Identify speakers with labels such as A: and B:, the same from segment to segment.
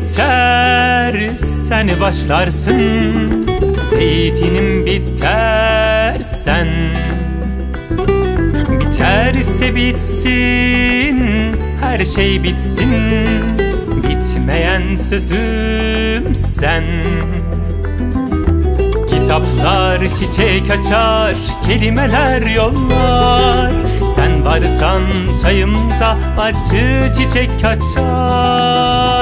A: biter sen başlarsın. Zeytinim biter sen. Biterse bitsin her şey bitsin. Bitmeyen sözüm sen. Kitaplar çiçek açar, kelimeler yollar. Sen varsan çayımda acı çiçek açar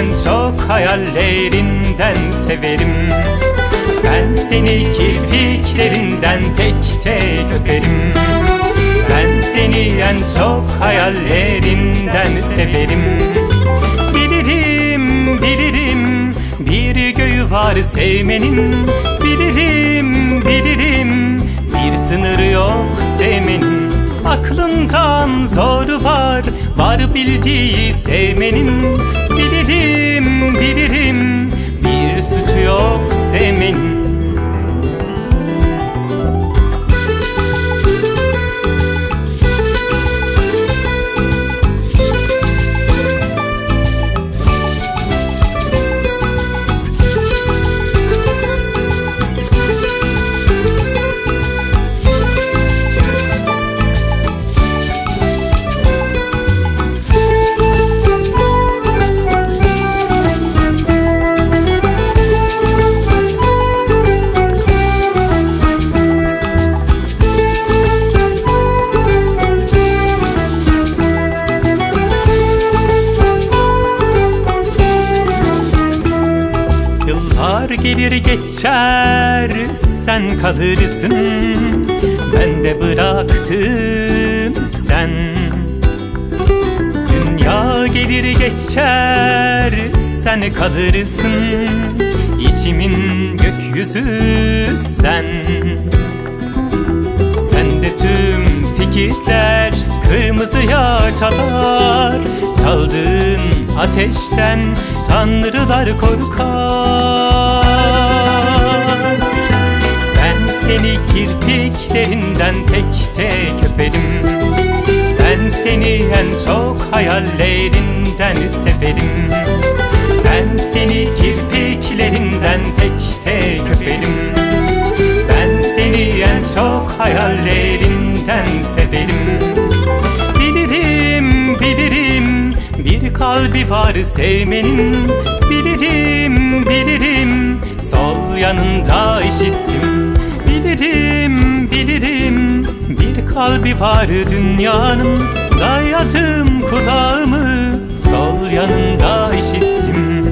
A: seni en çok hayallerinden severim. Ben seni kirpiklerinden tek tek öperim. Ben seni en çok hayallerinden severim. Bilirim, bilirim bir göğü var sevmenin. Bilirim, bilirim bir sınırı yok sevmenin. Aklından zor var, var bildiği sevmenin gelir geçer sen kalırsın. Ben de bıraktım sen. Dünya gelir geçer sen kalırsın. İçimin gökyüzü sen. Sende tüm fikirler kırmızıya çalar. Çaldığın ateşten tanrılar korkar seni kirpiklerinden tek tek öperim. Ben seni en çok hayallerinden severim. Ben seni kirpiklerinden tek tek öperim. Ben seni en çok hayallerinden severim. Bilirim, bilirim bir kalbi var sevmenin. Bilirim, bilirim sol yanında işittim Bilirim, bilirim. Bir kalbi var dünyanın. Dayadım kulağımı sol yanında işittim.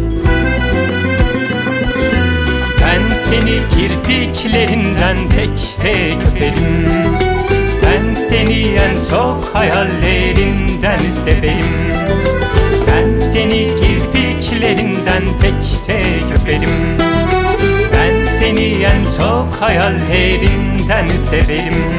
A: Ben seni kirpiklerinden tek tek öperim Ben seni en çok hayallerinden severim. Ben seni kirpiklerinden tek tek öperim hayallerinden severim